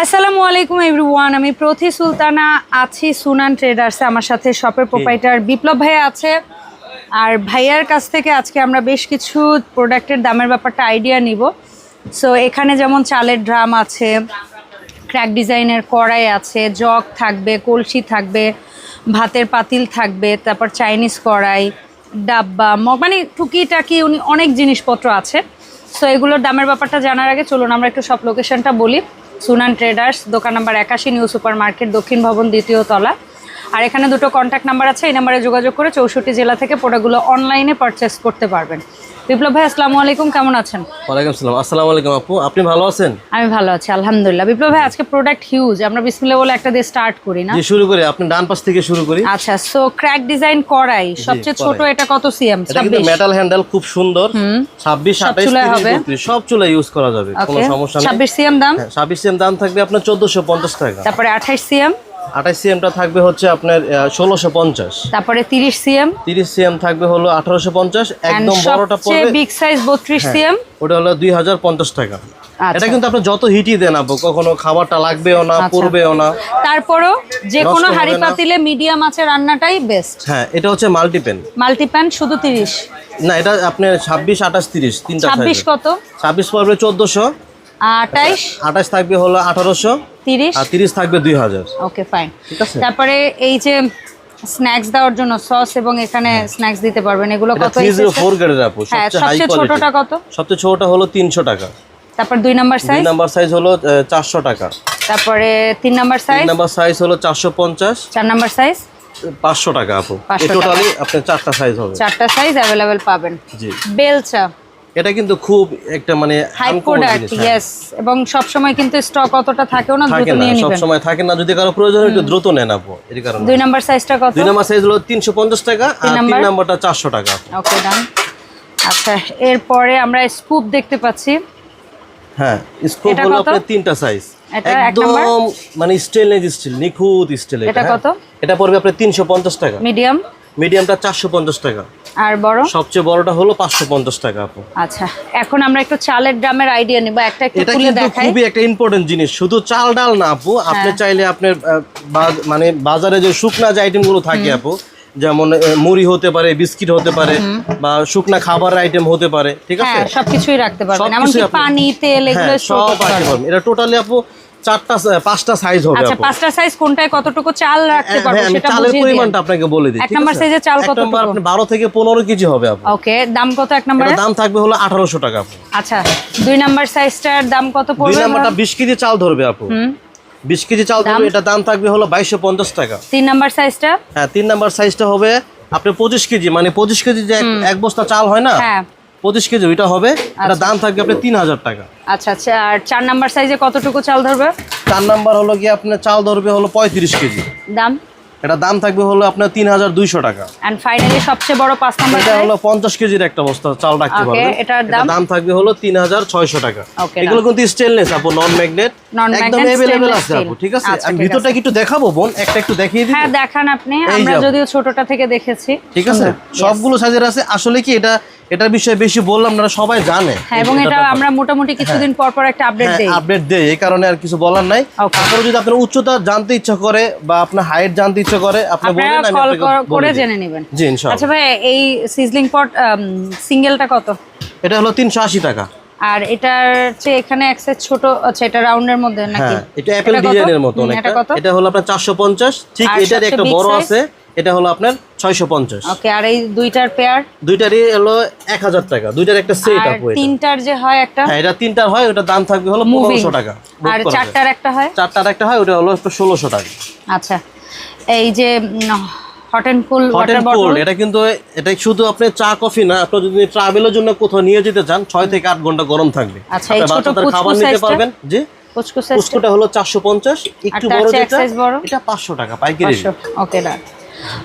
আসসালামু আলাইকুম এভরিওয়ান আমি প্রথি সুলতানা আছি সুনান ট্রেডার্সে আমার সাথে শপের প্রোপাইটার বিপ্লব ভাইয়া আছে। আর ভাইয়ার কাছ থেকে আজকে আমরা বেশ কিছু প্রোডাক্টের দামের ব্যাপারটা আইডিয়া নিব। সো এখানে যেমন চালের ড্রাম আছে ক্র্যাক ডিজাইনের কড়াই আছে জগ থাকবে কলসি থাকবে ভাতের পাতিল থাকবে তারপর চাইনিজ কড়াই ডাব্বা মগ মানে টুকিটাকি উনি অনেক জিনিসপত্র আছে। সো এগুলোর দামের ব্যাপারটা জানার আগে চলুন আমরা একটু সব লোকেশনটা বলি। সুনান ট্রেডার্স, দোকান নাম্বার একাশি, নিউ সুপার মার্কেট দক্ষিণ ভবন, দ্বিতীয় তলা। আর এখানে দুটো কন্ট্যাক্ট নাম্বার আছে, এই নাম্বারে যোগাযোগ করে চৌষট্টি জেলা থেকে প্রোডাক্টগুলো অনলাইনে পারচেস করতে পারবেন। বিপ্লব ভাই আসসালামু আলাইকুম কেমন আছেন? ওয়ালাইকুম সালাম আসসালামু আলাইকুম আপু আপনি ভালো আছেন? আমি ভালো আছি আলহামদুলিল্লাহ। বিপ্লব ভাই আজকে প্রোডাক্ট হিউজ আমরা বিসমিল্লাহ বলে একটা দিয়ে স্টার্ট করি না? শুরু করি আপনি ডান পাশ থেকে শুরু করি। আচ্ছা সো ক্র্যাক ডিজাইন করাই। সবচেয়ে ছোট এটা কত সিএম এটা কিন্তু মেটাল হ্যান্ডেল খুব সুন্দর। ছাব্বিশ সব আঠাইশ চুলায় হবে? সব চুলা ইউজ করা যাবে কোনো সমস্যা নেই। ছাব্বিশ সিএম দাম? হ্যাঁ, ছাব্বিশ সিএম দাম থাকবে আপনার চোদ্দশো পঞ্চাশ টাকা। তারপরে আঠাইশ সিএম আঠাইশ সিএমটা থাকবে হচ্ছে আপনার ষোলোশো পঞ্চাশ। তারপরে তিরিশ সিএম। তিরিশ সিএম থাকবে হলো আঠারোশো পঞ্চাশ। একদম বড়টা পড়বে বিগ সাইজ বত্রিশ সিএম। ওটা হলো দুই হাজার পঞ্চাশ টাকা। আচ্ছা। এটা কিন্তু আপনি যত হিটই দেন আপু কখনো খাবারটা লাগবেও না আচ্ছা। পড়বেও না। তারপরও যে কোনো হাড়ি। পাতিলে মিডিয়াম আছে রান্নাটাই বেস্ট হ্যাঁ এটা হচ্ছে মাল্টিপেন মাল্টিপ্যান শুধু তিরিশ। না এটা আপনার ছাব্বিশ আঠাশ তিরিশ তিনটা ছাব্বিশ size। কত? ছাব্বিশ পড়বে চোদ্দশো। আটাইশ আঠাশ থাকবে হলো আঠারোশো। তিরিশ? আর তিরিশ থাকবে দুই হাজার। ওকে ফাইন ঠিক আছে? তারপরে এই যে স্ন্যাক্স দেওয়ার জন্য সস এবং এখানে স্ন্যাক্স দিতে পারবেন এগুলো কত থ্রি জিরো ফোর এসেছে? গ্রেডের আপু হ্যাঁ সবচেয়ে ছোটটা কত? সবচেয়ে ছোটটা হলো তিনশো টাকা। তারপর দুই নাম্বার দুই সাইজ নাম্বার সাইজ হলো চারশো টাকা। তারপরে তিন নাম্বার তিন সাইজ নাম্বার সাইজ হলো চারশো পঞ্চাশ। চার নাম্বার সাইজ পাঁচশো টাকা আপু। 500 টোটালি আপনার চারটা সাইজ হবে। চারটা সাইজ অ্যাভেলেবেল পাবেন। জি। বেলচা। এটা কিন্তু খুব একটা মানে হাই প্রোডাক্ট হ্যাঁ। এবং সব সময় কিন্তু স্টক অতটা থাকেও না দ্রুত নিয়ে সব নেবেন। সময় থাকে না যদি কারও প্রয়োজন হয় একটু দ্রুত নেন আপু এর কারণে। দুই নাম্বার সাইজটা কত? দুই নাম্বার সাইজ হলো তিনশো পঞ্চাশ টাকা আর তিন নাম্বারটা চারশো টাকা ওকে ডান আচ্ছা এরপরে আমরা স্কুপ দেখতে পাচ্ছি। হ্যাঁ স্কোপ হলো আপনার তিনটা সাইজ একদম মানে স্টেনলেস স্টিল নিখুঁত স্টিল এটা কত? এটা পড়বে আপনার তিনশো পঞ্চাশ টাকা। মিডিয়াম মিডিয়ামটা চারশো পঞ্চাশ টাকা। আর বড়? সবচেয়ে বড়টা হলো পাঁচশো পঞ্চাশ টাকা আপু। আচ্ছা এখন আমরা একটু চালের ড্রামের আইডিয়া নিব। একটা একটু এটা খুলে কিন্তু দেখাই। খুবই একটা ইম্পর্টেন্ট জিনিস। শুধু চাল ডাল না আপু। আপনি হ্যাঁ। চাইলে আপনার মানে বাজারে যে শুকনা যে আইটেমগুলো থাকে আপু যেমন মুড়ি হতে পারে বিস্কিট হতে পারে বা শুকনা খাবার আইটেম হতে পারে ঠিক আছে? হ্যাঁ সবকিছুই রাখতে পারবেন। এমনকি পানি তেল এগুলো হ্যাঁ সব করতে রাখতে পারবেন। এটা টোটালি আপু চারটা পাঁচটা সাইজ হবে আচ্ছা পাঁচটা সাইজ কোনটায় কতটুকু চাল রাখতে হ্যাঁ, পারব হ্যাঁ, সেটা চালের পরিমাণটা আপনাকে বলে দিই এক নাম্বার আছে? চাল এক নাম্বার আপনি থেকে পনেরো কেজি হবে আপু। ওকে দাম কত এক নম্বরে? দাম থাকবে হলো আঠারোশো টাকা আচ্ছা দুই নাম্বার সাইজটার দাম কত দুই নাম্বারটা বিশ কেজি চাল ধরবে আপু। বিশ কেজি চাল ধরবে এটা দাম থাকবে হলো বাইশশো পঞ্চাশ টাকা। তিন নাম্বার সাইজটা হ্যাঁ তিন নাম্বার সাইজটা হবে আপনার পঁচিশ কেজি মানে পঁচিশ কেজি যে এক- এক বস্তা চাল হয় না? হ্যাঁ। পঁচিশ কেজি ওইটা হবে। এটা দাম থাকবে আপনার তিন হাজার টাকা। আচ্ছা আচ্ছা আর চার নাম্বার সাইজে কতটুকু চাল ধরবে? চার নাম্বার হলো গিয়ে আপনার চাল ধরবে হলো পঁয়ত্রিশ কেজি। দাম? এটা দাম থাকবে হলো আপনার তিন হাজার দুইশো টাকা। এন্ড ফাইনালি সবচেয়ে বড় পাঁচ নাম্বার এটা হলো পঞ্চাশ কেজির একটা বস্তা চাল রাখতে Okay, পারবেন। এটার দাম? দাম থাকবে হলো তিন হাজার ছয়শো টাকা। এগুলো কিন্তু স্টেনলেস আপু নন ম্যাগনেট একদম stainless আছে আপু ঠিক আছে? আচ্ছা, আমি ভিতরটা একটু দেখাবো বোন? একটা একটু দেখিয়ে দিই হ্যাঁ দেখান আপনি। আমরা যদিও ছোটটা থেকে দেখেছি। ঠিক আছে? সবগুলো সাইজের আছে। আসলে কি এটা এটার বিষয়ে বেশি বললাম না সবাই জানে। হ্যাঁ এবং এটা আমরা মোটামুটি কিছুদিন পর পর একটা আপডেট হ্যাঁ দেই। আপডেট দেয় এই কারণে আর কিছু বলার নাই. তারপরে যদি আপনার উচ্চতা জানতে ইচ্ছা করে বা আপনার হাইট জানতে ইচ্ছা করে আপনি আপনারা বলেন আমি আপনাকে করে জেনে নেবেন। জি ইনশাআল্লাহ। আচ্ছা ভাই এই সিজলিং পট সিঙ্গেলটা কত? এটা হলো তিনশো আশি টাকা। আর এটার চেয়ে এখানে এক size ছোট আচ্ছা এটা রাউন্ডের মধ্যে নাকি? হ্যাঁ এটা অ্যাপেল? ডিজাইনের মতো এটা কত? এটা হলো আপনার চারশো পঞ্চাশ। ঠিক আর এটার একটা বড় আছে। এটা হলো আপনার ছয়শো পঞ্চাশ। ওকে আর এই দুইটার পেয়ার দুইটারই হলো এক হাজার টাকা। দুইটার একটা সেট আর তিনটার যে হয় একটা? হ্যাঁ এটা তিনটার হয় ওটার দাম থাকবে হলো পনেরোশো টাকা। আর চারটার একটা হয়? চারটার একটা হয় ওটা হলো ষোলোশো টাকা। আচ্ছা। এই যে hot and cool hot and bottle এটা কিন্তু এটা শুধু আপনি চা কফি না আপনি যদি ট্রাভেলের জন্য কোথাও নিয়ে যেতে চান ছয় থেকে আট ঘণ্টা গরম থাকবে। আচ্ছা, এই ছোট খাবার নিতে পারবেন। জি। কুচকু সাইজ হলো চারশো পঞ্চাশ একটু তার বড় যেটা এটা পাঁচশো টাকা পাইকারি ওকে ডান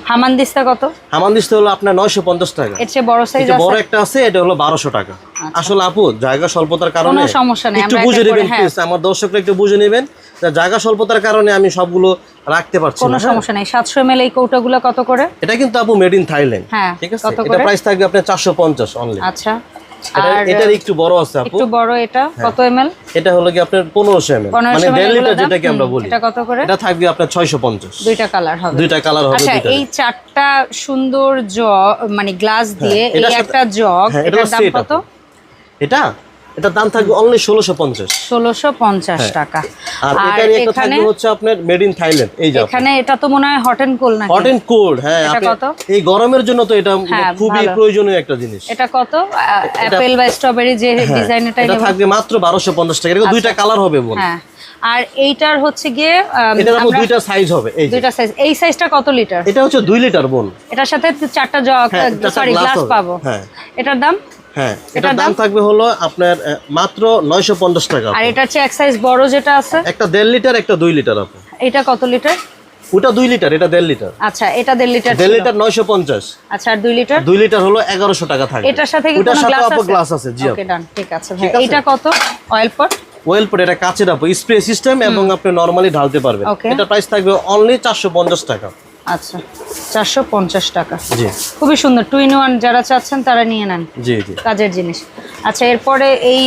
হামানদিস্তা কত? হামানদিস্তে হলো আপনার নয়শো পঞ্চাশ টাকা। এর চেয়ে বড় সাইজ আছে বড় একটা আছে এটা হলো বারোশো টাকা। আসলে আপু জায়গা স্বল্পতার কারণে কোনো সমস্যা নেই, একটু বুঝে নেবেন হ্যাঁ। প্লিজ আমার দর্শকরা একটু বুঝে নেবেন। জায়গা স্বল্পতার কারণে আমি সবগুলো রাখতে পারছি কোনো না হ্যাঁ? সমস্যা নেই। সাতশো এম এল এই কৌটাগুলো কত করে? এটা কিন্তু আপু মেড ইন থাইল্যান্ড হ্যাঁ, ঠিক আছে? এটা প্রাইস থাকবে আপনার চারশো পঞ্চাশ অনলি আচ্ছা। এটা একটু বড় আছে আপু। একটু বড় এটা কত এমএল? এটা হলো কি আপনার পনেরোশো এম মানে 1500 লিটার দাম? যেটাকে আমরা বলি। এটা কত করে? এটা থাকবে আপনার ছয়শো পঞ্চাশ। দুইটা কালার হবে। দুইটা কালার হবে আচ্ছা এই চারটা সুন্দর জগ মানে গ্লাস দিয়ে এই একটা জগ হ্যাঁ, এটা এটার দাম কত? আপু। এটা দাম থাকবে অনলি ষোলোশো পঞ্চাশ। ষোলোশো পঞ্চাশ টাকা। আর একটা থাকবে হচ্ছে আপনার মেড ইন থাইল্যান্ড এই যে এখানে এটা তো মনে হয় হট এন্ড কোল নাকি? হট এন্ড কোল্ড হ্যাঁ এটা কত? এই গরমের জন্য তো এটা হ্যাঁ, খুবই প্রয়োজনীয় একটা জিনিস। এটা কত? অ্যাপেল বা স্ট্রবেরি যে ডিজাইন এটা এটা থাকবে মাত্র বারোশো পঞ্চাশ টাকা। এটা দুইটা কালার হবে বোন হ্যাঁ। আর এইটার হচ্ছে গিয়ে এটার দুইটা সাইজ হবে এই দুইটা সাইজ এই সাইজটা কত লিটার এটা হচ্ছে দুই লিটার বোন। এটার সাথে চারটা জগ হ্যাঁ, সরি গ্লাস পাবো। হ্যাঁ। এটার দাম? হ্যাঁ এটার এটার দাম? থাকবে হলো আপনার মাত্র নয়শো পঞ্চাশ টাকা আর এটার চেয়ে এক সাইজ বড় যেটা আছে? একটা দেড় লিটার একটা দুই লিটার আপু। এটা কত লিটার? ওটা দুই লিটার এটা দেড় লিটার। আচ্ছা এটা দেড় লিটার দেড় লিটার নয়শো পঞ্চাশ। আচ্ছা আর দুই লিটার? দুই লিটার হলো এগারোশো টাকা থাকবে। এটার সাথে কি কোনো গ্লাস আছে? গ্লাস আছে জি ওকে ডান ঠিক আছে ভাই? এইটা কত? অয়েল পট ওয়েল পট এটা কাচের আপু। স্প্রে সিস্টেম এবং আপনি নরমালি ঢালতে পারবেন। এটা প্রাইস থাকবে অনলি চারশো পঞ্চাশ টাকা। আচ্ছা চারশো পঞ্চাশ টাকা। জি। খুবই সুন্দর টু ইন ওয়ান যারা চাচ্ছেন তারা নিয়ে নেন জি জি। কাজের জিনিস। আচ্ছা এরপরে এই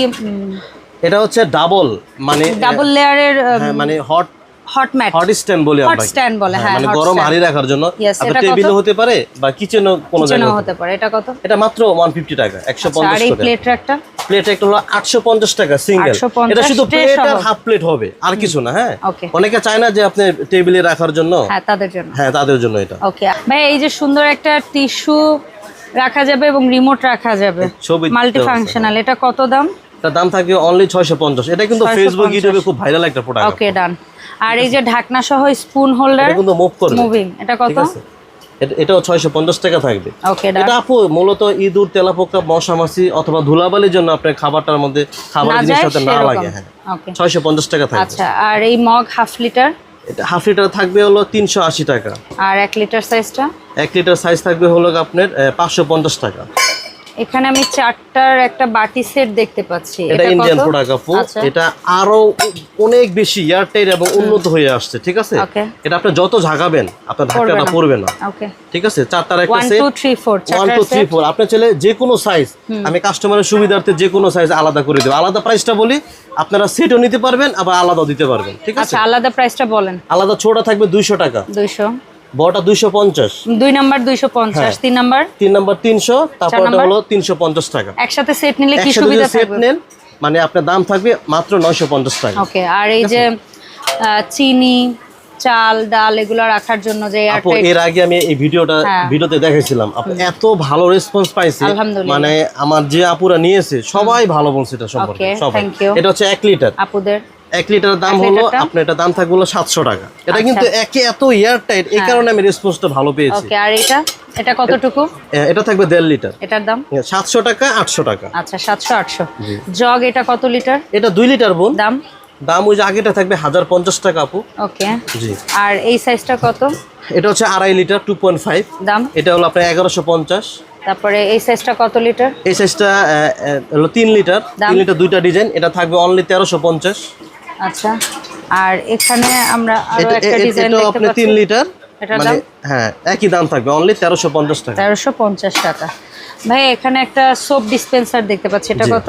এটা হচ্ছে ডাবল মানে ডাবল লেয়ারের হ্যাঁ, মানে hot hot mat hot stand বলি আমরা stand বলে, হ্যাঁ, মানে গরম. হাড়ি রাখার জন্য। আপনার টেবিলও হতে পারে বা কিচেনও কোনো জায়গায় হতে পারে এটা কত? এটা মাত্র ওয়ান ফিফটি টাকা একশো আচ্ছা, আর এই টাকা প্লেট একটা? প্লেট একটা হলো আটশো পঞ্চাশ টাকা সিঙ্গেল এটা শুধু প্লেট আর হাফ প্লেট হবে আর কিছু না হ্যাঁ? অনেকে চায় না যে আপনি টেবিলে রাখার জন্য। হ্যাঁ তাদের জন্য। হ্যাঁ তাদের জন্য এটা। ওকে ভাই এই যে সুন্দর একটা টিস্যু রাখা যাবে এবং রিমোট রাখা যাবে। মাল্টি ফাংশনাল এটা কত দাম? এটার দাম থাকবে অনলি ছয়শো পঞ্চাশ। এটা কিন্তু ফেসবুক ইউটিউবে খুব ভাইরাল একটা প্রোডাক্ট ওকে ডান আর এই যে ঢাকনা সহ স্পুন হোল্ডার এটা কিন্তু মুভ করবে মুভিং এটা কত? এটাও ছয়শো পঞ্চাশ টাকা থাকবে। ওকে ডান এটা আপু মূলত ইঁদুর তেলাপোকা মশা মাছি অথবা ধুলাবালির জন্য আপনার খাবারটার মধ্যে খাবার না সাথে না লাগে হ্যাঁ। ওকে ছয়শো পঞ্চাশ টাকা থাকবে। আচ্ছা আর এই মগ হাফ লিটার এটা হাফ লিটার থাকবে হলো তিনশো আশি টাকা। আর এক লিটার সাইজটা এক লিটার সাইজ থাকবে হলো আপনার পাঁচশো পঞ্চাশ টাকা। এখানে আমি চারটার একটা বাটি সেট দেখতে পাচ্ছি। এটা ইন্ডিয়ান প্রোডাক্ট আপু। আচ্ছা। এটা আরও অনেক বেশি এয়ারটাইট এবং উন্নত হয়ে আসছে ঠিক আছে? এটা আপনি যত ঝাগাবেন আপনার ঢাকাটা না। পড়বে না। ওকে। ঠিক আছে? চার তার একটা set two three four one চারটার টু থ্রি সেট ফোর আপনার ছেলে যে কোনো সাইজ আমি কাস্টমারের সুবিধার্থে যে কোনো সাইজ আলাদা করে দেবো। আলাদা প্রাইসটা বলি আপনারা সেটও নিতে পারবেন আবার আলাদাও দিতে পারবেন ঠিক আছে? আচ্ছা আলাদা প্রাইসটা বলেন। আলাদা ছোটা থাকবে দুইশো টাকা। দুইশো। বড়টা দুইশো পঞ্চাশ। দুই নাম্বার দুইশো পঞ্চাশ হ্যাঁ। তিন নাম্বার? তিন নাম্বার তিনশো তারপরটা হলো তিনশো পঞ্চাশ টাকা। একসাথে সেট নিলে কি সুবিধা যদি সেট নেন মানে আপনার দাম থাকবে মাত্র নয়শো পঞ্চাশ টাকা। ওকে আর এই যে চিনি চাল ডাল এগুলো রাখার জন্য যে আপু এর আগে আমি এই ভিডিওটা হ্যাঁ। ভিডিওতে দেখেছিলাম। আপু এত ভালো রেসপন্স পাইছি। মানে আমার যে আপুরা নিয়েছে সবাই ভালো বলছে এটা সম্পর্কে সবাই। এটা হচ্ছে এক লিটার আপুদের। এক লিটার দাম হলো আপনার এটা দাম থাকবে হলো সাতশো টাকা। এটা আচ্ছা। কিন্তু একে এত এয়ার টাইট এই কারণে আমি রেসপন্সটা ভালো পেয়েছি। আর এটা? এটা কতটুকু? এটা থাকবে দেড় লিটার। এটার দাম? সাতশো টাকা আটশো টাকা। আচ্ছা সাতশো আটশো। জগ এটা কত লিটার? এটা দুই লিটার বোন। দাম? দাম ওই যে আগেটা থাকবে হাজার পঞ্চাশ টাকা আপু। ওকে। জি। আর এই সাইজটা কত? এটা হচ্ছে আড়াই লিটার টু পয়েন্ট ফাইভ। দাম? এটা হলো আপনার এগারোশো পঞ্চাশ। তারপরে এই সাইজটা কত লিটার? এই সাইজটা হলো তিন লিটার। তিন লিটার দুইটা ডিজাইন। এটা থাকবে অনলি তেরোশো পঞ্চাশ। আচ্ছা। আর এখানে আমরা আরও একটা ডিজাইন দেখতে আপনি পাচ্ছি। তিন লিটার মানে? হ্যাঁ একই দাম থাকবে অনলি তেরোশো পঞ্চাশ টাকা। তেরোশো পঞ্চাশ টাকা। ভাই এখানে একটা সোপ ডিসপেন্সার দেখতে পাচ্ছি এটা কত?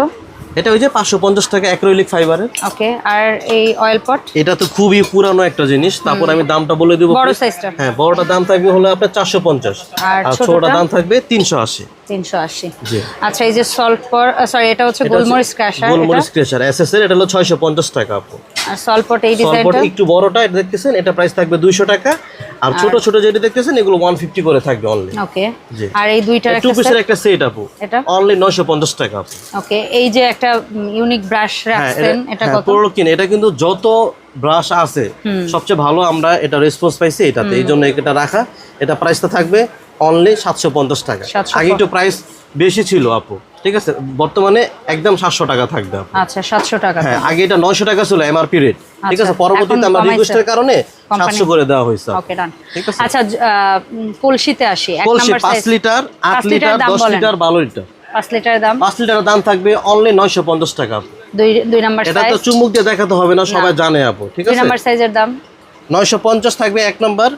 এটা ওই যে পাঁচশো পঞ্চাশ টাকা অ্যাক্রোলিক ফাইবারের ওকে আর এই অয়েল পট এটা তো খুবই পুরানো একটা জিনিস। তারপর আমি দামটা বলে দেবো বড় সাইজটা হ্যাঁ বড়টা দাম থাকবে হলো আপনার চারশো পঞ্চাশ। আর আর ছোটটা? দাম থাকবে তিনশো আশি। তিনশো আশি। জি। আচ্ছা এই যে সল্ট পর সরি এটা হচ্ছে গোলমরিচ ক্র্যাশার গোলমরিচ এসএস এর এটা হলো ছয়শো পঞ্চাশ টাকা আপু। আর সল্পট এই সলপট ডিজাইনটা একটু বড়টা এটা দেখতেছেন এটা প্রাইস থাকবে দুইশো টাকা। আর ছোট ছোট যেটা দেখতেছেন এগুলো ওয়ান ফিফটি করে থাকবে অনলি ওকে। জি। আর এই দুইটার টু পিসের একটা সেট আপু। এটা? অনলি নয়শো পঞ্চাশ টাকা আপু। ওকে এই যে একটা ইউনিক ব্রাশ হ্যাঁ রাখছেন এটা হ্যাঁ, কত? পড়ল কিনা এটা কিন্তু যত ব্রাশ আছে সবচেয়ে ভালো আমরা এটা রেসপন্স পাইছি এটাতে। এই জন্য এটা রাখা। এটা প্রাইসটা থাকবে অনলি সাতশো পঞ্চাশ টাকা। আগে একটু প্রাইস বেশি ছিল আপু ঠিক আছে? বর্তমানে একদম সাতশো টাকা থাকবে আচ্ছা সাতশো টাকা হ্যাঁ আগে এটা নয়শো টাকা ছিল এমআরপি রেট ঠিক আচ্ছা, আছে? পরবর্তীতে আমরা রিকোয়েস্টের কারণে সাতশো করে দেওয়া হয়েছে ঠিক আছে? আচ্ছা কলসিতে আসি কলসি পাঁচ লিটার আট লিটার দশ লিটার বারো লিটার। পাঁচ লিটারের দাম। পাঁচ লিটারের দাম থাকবে অনলি নয়শো পঞ্চাশ টাকা। দুই দুই নাম্বার এটা তো সাইজ চুমুক দিয়ে দেখাতে হবে না সবাই জানে আপু ঠিক দুই নাম্বার সাইজের দাম। নয়শো পঞ্চাশ থাকবে এক নাম্বার।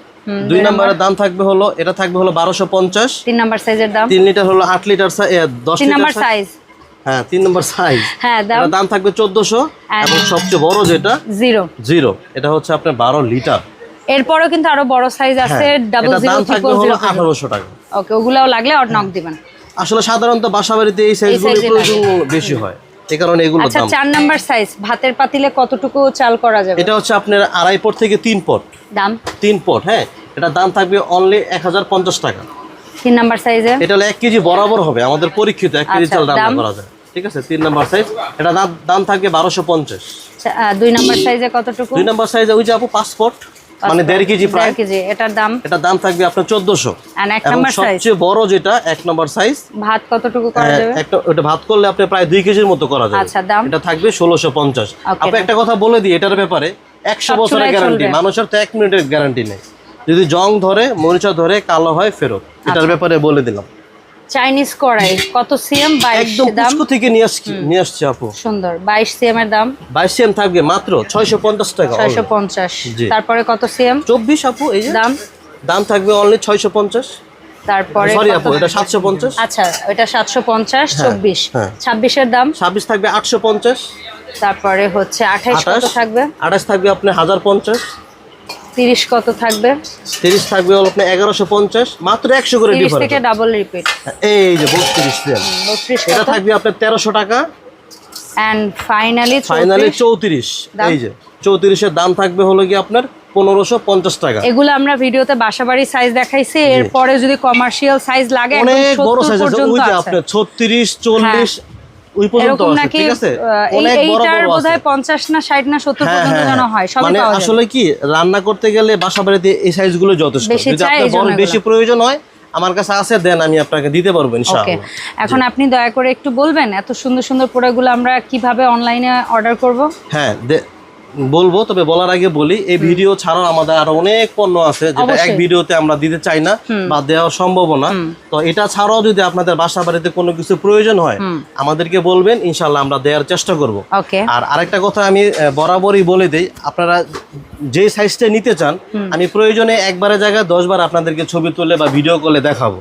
দুই নাম্বারের দাম থাকবে হলো এটা থাকবে হলো বারোশো পঞ্চাশ। তিন নাম্বার সাইজের দাম। তিন লিটার হলো আট লিটার সাই- এ, দশ তিন নাম্বার সাইজ হ্যাঁ তিন নম্বর সাইজ হ্যাঁ দাম। থাকবে চোদ্দশো। And- এবং সবচেয়ে বড় যেটা জিরো। জিরো। এটা হচ্ছে আপনার বারো লিটার। এরপরও কিন্তু আরও বড় সাইজ আছে হ্যাঁ ডাবল এটার জিরো দাম থাকবে হলো জিরো আঠারোশো টাকা। ওকে ওগুলাও লাগলে অর নক দিবেন। আসলে সাধারণত বাসা বাড়িতে এই সাইজগুলো প্রয়োজন বেশি হয়। এই কারণে এগুলো আচ্ছা দাম। চার নাম্বার সাইজ ভাতের পাতিলে কতটুকু চাল করা যাবে? এটা হচ্ছে আপনার আড়াই পট থেকে তিন পট। দাম? তিন পট হ্যাঁ। এটার দাম থাকবে অনলি এক হাজার পঞ্চাশ টাকা। তিন নাম্বার সাইজে এটা হলো এক কেজি বরাবর হবে আমাদের পরীক্ষিত এক কেজি আচ্ছা, চাল রান্না? করা যায়। ঠিক আছে তিন নাম্বার সাইজ এটা দাম দাম থাকবে বারোশো পঞ্চাশ। দুই নাম্বার সাইজে কতটুকু? দুই নাম্বার সাইজে ওই যে আপু পাসপোর্ট মানে দেড় কেজি প্রায়? কেজি এটার দাম? এটার দাম থাকবে আপনার চোদ্দশো। সবচেয়ে বড় যেটা এক নম্বর সাইজ ভাত কতটুকু করা যাবে? একটা ওটা ভাত করলে আপনি প্রায় দুই কেজির মতো করা যাবে। আচ্ছা, দাম? এটা থাকবে ষোলোশো পঞ্চাশ। আপনি একটা কথা বলে দিই এটার ব্যাপারে একশো বছরের গ্যারান্টি মানুষের তো এক মিনিটের গ্যারান্টি নেই। যদি জং ধরে মরিচা ধরে কালো হয় ফেরত। আচ্ছা। এটার ব্যাপারে বলে দিলাম। চাইনিজ কড়াই কত সিএম বাইশ একদম দাম। পুষ্কু থেকে নিয়ে আসছি নিয়ে আসছি আপু। সুন্দর বাইশ সিএম এর দাম। বাইশ সিএম থাকবে মাত্র ছয়শো পঞ্চাশ টাকা ছয়শো পঞ্চাশ। জি। তারপরে কত সিএম চব্বিশ আপু এই দাম? দাম থাকবে অনলি ছয়শো পঞ্চাশ। তারপরে সরি আপু এটা আচ্ছা চব্বিশ। হ্যাঁ। ছাব্বিশের দাম? ছাব্বিশ থাকবে আটশো পঞ্চাশ। তারপরে হচ্ছে কত আঠাশ। থাকবে? আঠাশ থাকবে আপনার হাজার পঞ্চাশ। তিরিশ কত থাকবে? তিরিশ থাকবে হলো আপনার এগারোশো পঞ্চাশ মাত্র একশো করে তিরিশ থেকে ডাবল রিপিট এই যে বত্রিশ দেন। এটা থাকবে আপনার তেরোশো টাকা। অ্যান্ড ফাইনালি ফাইনালি চৌত্রিশ? এই যে চৌত্রিশের দাম থাকবে হলো কি আপনার পনেরোশো পঞ্চাশ টাকা। এগুলো আমরা ভিডিওতে বাসাবাড়ি সাইজ দেখাইছি এরপরে যদি কমার্শিয়াল সাইজ লাগে অনেক বড় সাইজ আছে। ওই যে আপনার ছত্রিশ চল্লিশ ওই পর্যন্ত আছে ঠিক আছে? অনেক বড় বড় আছে। বোধহয় পঞ্চাশ না ষাট না সত্তর হ্যাঁ, পর্যন্ত হ্যাঁ, যেন হ্যাঁ। হয় সবই পাওয়া যায়। মানে আসলে কি রান্না করতে গেলে বাসাবাড়িতে এই সাইজগুলো যথেষ্ট। যদি আপনার বড় বেশি প্রয়োজন হয় আমার কাছে আছে দেন আমি আপনাকে দিতে পারব ইনশাআল্লাহ। এখন আপনি দয়া করে একটু বলবেন এত সুন্দর সুন্দর প্রোডাক্টগুলো আমরা কীভাবে অনলাইনে অর্ডার করব? হ্যাঁ বলব তবে বলার আগে বলি এই ভিডিও ছাড়াও আমাদের আরও অনেক পণ্য আছে যেটা এক ভিডিওতে আমরা দিতে চাই না বা দেওয়া সম্ভব না। তো এটা ছাড়াও যদি আপনাদের বাসা বাড়িতে কোনো কিছু প্রয়োজন হয় আমাদেরকে বলবেন ইনশাল্লাহ আমরা দেওয়ার চেষ্টা করব। ওকে। আর আরেকটা কথা আমি বরাবরই বলে দেই আপনারা যে সাইজটা নিতে চান আমি প্রয়োজনে একবারের জায়গায় দশবার আপনাদেরকে ছবি তুলে বা ভিডিও কলে দেখাবো।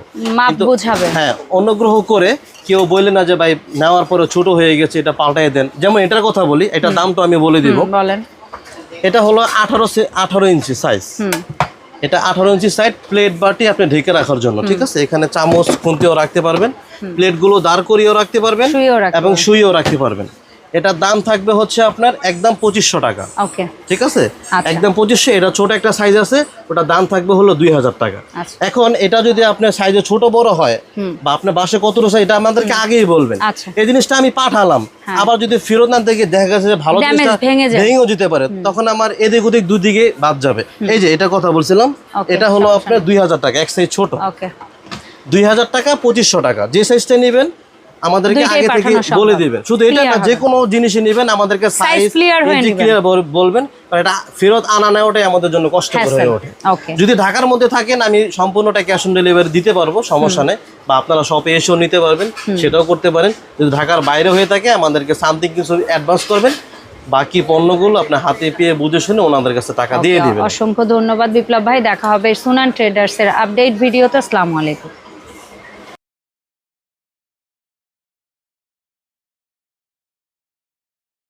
হ্যাঁ অনুগ্রহ করে কেউ বললে না যে ভাই নেওয়ার পরে ছোট হয়ে গেছে এটা পাল্টাই দেন। যেমন এটার কথা বলি এটার দামটা আমি বলে দিব। এটা হলো আঠারো আঠারো ইঞ্চি সাইজ এটা আঠারো ইঞ্চি সাইজ প্লেট বাটি আপনি ঢেকে রাখার জন্য ঠিক আছে? এখানে চামচ খুন্তিও রাখতে পারবেন প্লেটগুলো দাঁড় করিয়েও রাখতে পারবেন এবং শুয়েও রাখতে পারবেন। এটার দাম থাকবে হচ্ছে আপনার একদম পঁচিশশো টাকা। ওকে। ঠিক আছে? আচ্ছা। একদম পঁচিশশো এটা ছোট একটা সাইজ আছে ওটা দাম থাকবে হলো দুই হাজার টাকা। আচ্ছা। এখন এটা যদি আপনার সাইজে ছোট বড় হয় বা আপনার বাসে কতটা সাইজ এটা আমাদেরকে আগেই বলবেন। আচ্ছা। এই জিনিসটা আমি পাঠালাম। হ্যাঁ। আবার যদি ফেরত না দেখে দেখা গেছে যে ভালো ভেঙেও যেতে পারে তখন আমার এদিক ওদিক দুদিকে বাদ যাবে। এই যে এটা কথা বলছিলাম। এটা হলো আপনার দুই হাজার টাকা এক সাইজ ছোট। দুই হাজার টাকা পঁচিশশো টাকা। যে সাইজটা নেবেন আমাদেরকে আগে থেকে বলে দিবেন শুধু এটা না যে কোনো জিনিসই নেবেন আমাদেরকে সাইজ clear হয়ে ক্লিয়ার বলবেন এটা ফেরত আনা নেওয়াটাই আমাদের জন্য কষ্টকর হয়ে ওঠে। যদি ঢাকার মধ্যে থাকেন আমি সম্পূর্ণটা ক্যাশ অন ডেলিভারি দিতে পারব সমস্যা নেই। বা আপনারা শপে এসেও নিতে পারবেন সেটাও করতে পারেন। যদি ঢাকার বাইরে হয়ে থাকে আমাদেরকে সামথিং কিছু অ্যাডভান্স করবেন। বাকি পণ্যগুলো আপনার হাতে পেয়ে বুঝে শুনে ওনাদের কাছে টাকা দিয়ে দিবেন। অসংখ্য ধন্যবাদ বিপ্লব ভাই। দেখা হবে সুনান ট্রেডার্সের আপডেট ভিডিওতে। আসসালামু আলাইকুম।